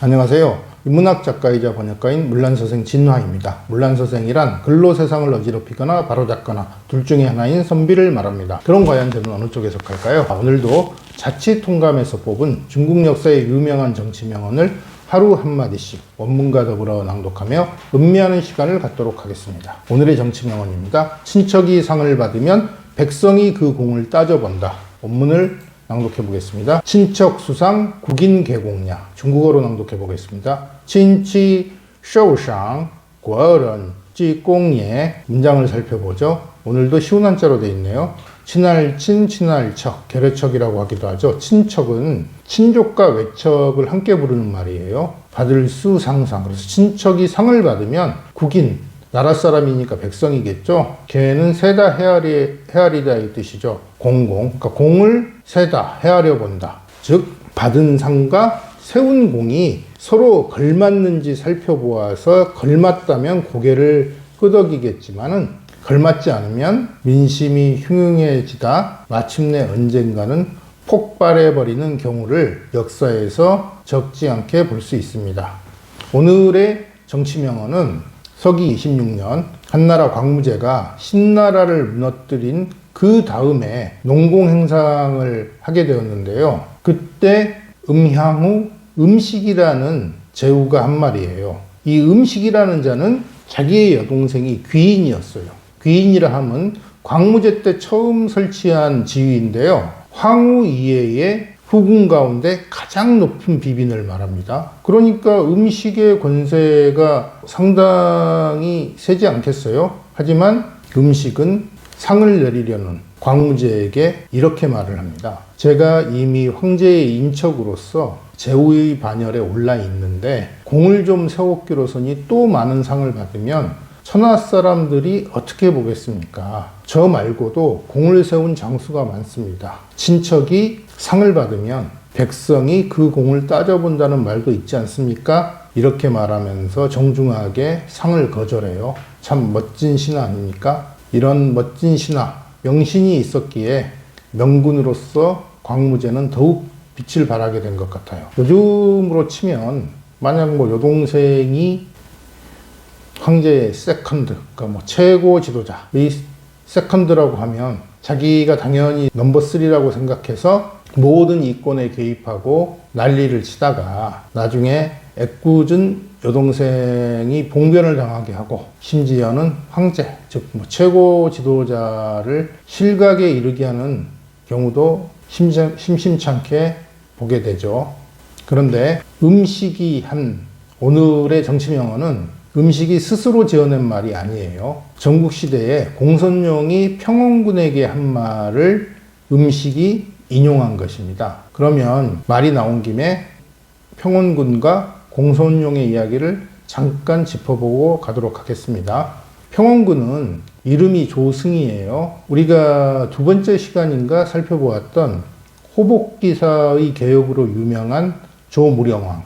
안녕하세요. 인문학 작가이자 번역가인 물란서생 진화입니다. 물란서생이란 글로 세상을 어지럽히거나 바로잡거나 둘 중에 하나인 선비를 말합니다. 그럼 과연 저는 어느 쪽에 속할까요? 아, 오늘도 자치 통감에서 뽑은 중국 역사의 유명한 정치 명언을 하루 한마디씩 원문과 더불어 낭독하며 음미하는 시간을 갖도록 하겠습니다. 오늘의 정치 명언입니다. 친척이 상을 받으면 백성이 그 공을 따져본다. 원문을 낭독해 보겠습니다. 친척 수상 국인 개공냐 중국어로 낭독해 보겠습니다. 친치 쇼상 궈런 찌꽁예 문장을 살펴보죠. 오늘도 쉬운 한자로 돼 있네요. 친할 친, 친할 척, 계례척이라고 하기도 하죠. 친척은 친족과 외척을 함께 부르는 말이에요. 받을 수 상상. 그래서 친척이 상을 받으면 국인, 나라 사람이니까 백성이겠죠. 걔는 세다 헤아리, 헤아리다 이 뜻이죠. 공공. 그러니까 공을 세다, 헤아려 본다. 즉, 받은 상과 세운 공이 서로 걸맞는지 살펴보아서 걸맞다면 고개를 끄덕이겠지만은 걸맞지 않으면 민심이 흉흉해지다 마침내 언젠가는 폭발해버리는 경우를 역사에서 적지 않게 볼 수 있습니다. 오늘의 정치명언은 서기 26년 한나라 광무제가 신나라를 무너뜨린 그 다음에 농공 행상을 하게 되었는데요. 그때 음향후 음식이라는 제후가 한 말이에요. 이 음식이라는 자는 자기의 여동생이 귀인이었어요. 귀인이라 함은 광무제 때 처음 설치한 지위인데요. 황후 이외의 후궁 가운데 가장 높은 비빈을 말합니다. 그러니까 음식의 권세가 상당히 세지 않겠어요? 하지만 음식은 상을 내리려는 광무제에게 이렇게 말을 합니다. 제가 이미 황제의 인척으로서 제후의 반열에 올라 있는데 공을 좀 세웠기로서니 또 많은 상을 받으면 천하 사람들이 어떻게 보겠습니까? 저 말고도 공을 세운 장수가 많습니다. 친척이 상을 받으면 백성이 그 공을 따져본다는 말도 있지 않습니까? 이렇게 말하면서 정중하게 상을 거절해요. 참 멋진 신화 아닙니까? 이런 멋진 신화, 명신이 있었기에 명군으로서 광무제는 더욱 빛을 발하게 된 것 같아요. 요즘으로 치면 만약 뭐 여동생이 황제의 세컨드, 그러니까 뭐 최고 지도자, 이 세컨드라고 하면 자기가 당연히 넘버 3라고 생각해서 모든 이권에 개입하고 난리를 치다가 나중에 애꿎은 여동생이 봉변을 당하게 하고 심지어는 황제, 즉 뭐 최고 지도자를 실각에 이르게 하는 경우도 심심, 심심찮게 보게 되죠. 그런데 음식이 한 오늘의 정치명언은 음식이 스스로 지어낸 말이 아니에요. 전국 시대에 공선용이 평원군에게 한 말을 음식이 인용한 것입니다. 그러면 말이 나온 김에 평원군과 공선용의 이야기를 잠깐 짚어보고 가도록 하겠습니다. 평원군은 이름이 조승이에요. 우리가 두 번째 시간인가 살펴보았던 호복기사의 개혁으로 유명한 조무령왕.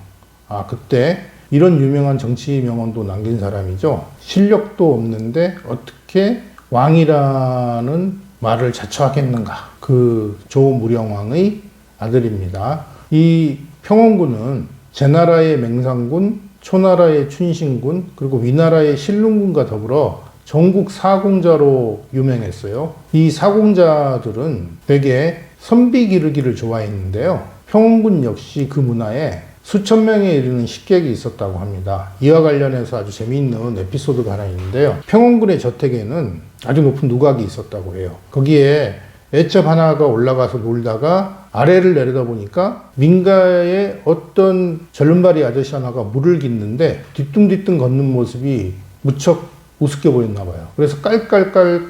아, 그때 이런 유명한 정치 명언도 남긴 사람이죠. 실력도 없는데 어떻게 왕이라는 말을 자처하겠는가. 그 조무령왕의 아들입니다. 이 평원군은 제나라의 맹상군, 초나라의 춘신군, 그리고 위나라의 신릉군과 더불어 전국 사공자로 유명했어요. 이 사공자들은 되게 선비 기르기를 좋아했는데요. 평원군 역시 그 문화에 수천 명에 이르는 식객이 있었다고 합니다. 이와 관련해서 아주 재미있는 에피소드가 하나 있는데요. 평원군의 저택에는 아주 높은 누각이 있었다고 해요. 거기에 애첩 하나가 올라가서 놀다가 아래를 내려다 보니까 민가에 어떤 절름발이 아저씨 하나가 물을 깃는데 뒤뚱뒤뚱 걷는 모습이 무척 우습게 보였나 봐요. 그래서 깔깔깔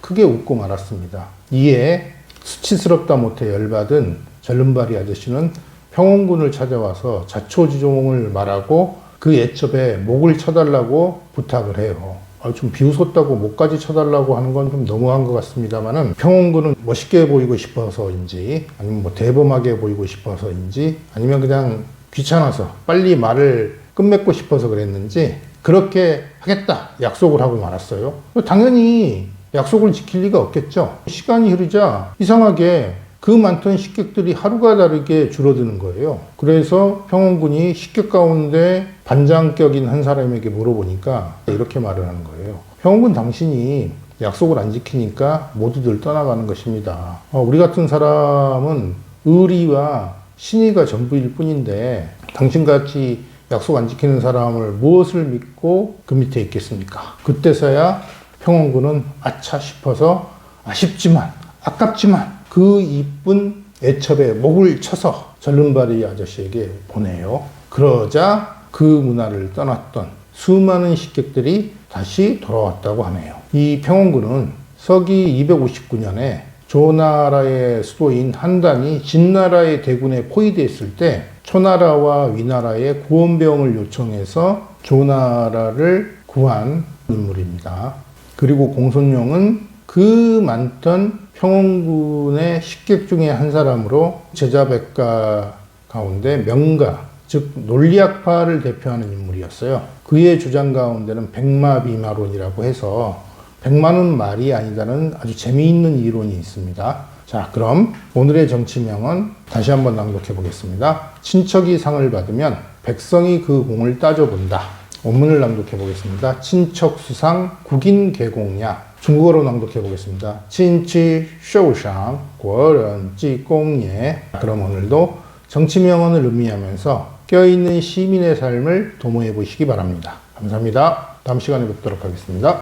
크게 웃고 말았습니다. 이에 수치스럽다 못해 열받은 절름발이 아저씨는 평원군을 찾아와서 자초지종을 말하고 그 애첩에 목을 쳐달라고 부탁을 해요. 아, 좀 비웃었다고 목까지 쳐달라고 하는 건 좀 너무한 것 같습니다만은 평원군은 멋있게 보이고 싶어서인지 아니면 뭐 대범하게 보이고 싶어서인지 아니면 그냥 귀찮아서 빨리 말을 끝맺고 싶어서 그랬는지 그렇게 하겠다 약속을 하고 말았어요. 당연히 약속을 지킬 리가 없겠죠. 시간이 흐르자 이상하게 그 많던 식객들이 하루가 다르게 줄어드는 거예요. 그래서 평원군이 식객 가운데 반장격인 한 사람에게 물어보니까 이렇게 말을 하는 거예요. 평원군 당신이 약속을 안 지키니까 모두들 떠나가는 것입니다. 어, 우리 같은 사람은 의리와 신의가 전부일 뿐인데 당신같이 약속 안 지키는 사람을 무엇을 믿고 그 밑에 있겠습니까? 그때서야 평원군은 아차 싶어서 아쉽지만 아깝지만 그 이쁜 애첩에 목을 쳐서 절름발이 아저씨에게 보내요. 그러자 그 문화를 떠났던 수많은 식객들이 다시 돌아왔다고 하네요. 이 평원군은 서기 259년에 조나라의 수도인 한단이 진나라의 대군에 포위됐을 때 초나라와 위나라의 구원병을 요청해서 조나라를 구한 인물입니다. 그리고 공손룡은 그 많던 평원군의 식객 중에 한 사람으로 제자백가 가운데 명가, 즉 논리학파를 대표하는 인물이었어요. 그의 주장 가운데는 백마비마론이라고 해서 백마는 말이 아니다는 아주 재미있는 이론이 있습니다. 자, 그럼 오늘의 정치명은 다시 한번 낭독해 보겠습니다. 친척이 상을 받으면 백성이 그 공을 따져본다. 원문을 낭독해 보겠습니다. 친척 수상 국인 개공야. 중국어로 낭독해 보겠습니다. 친치 쇼상国人 지공예. 그럼 오늘도 정치 명언을 의미하면서 껴있는 시민의 삶을 도모해 보시기 바랍니다. 감사합니다. 다음 시간에 뵙도록 하겠습니다.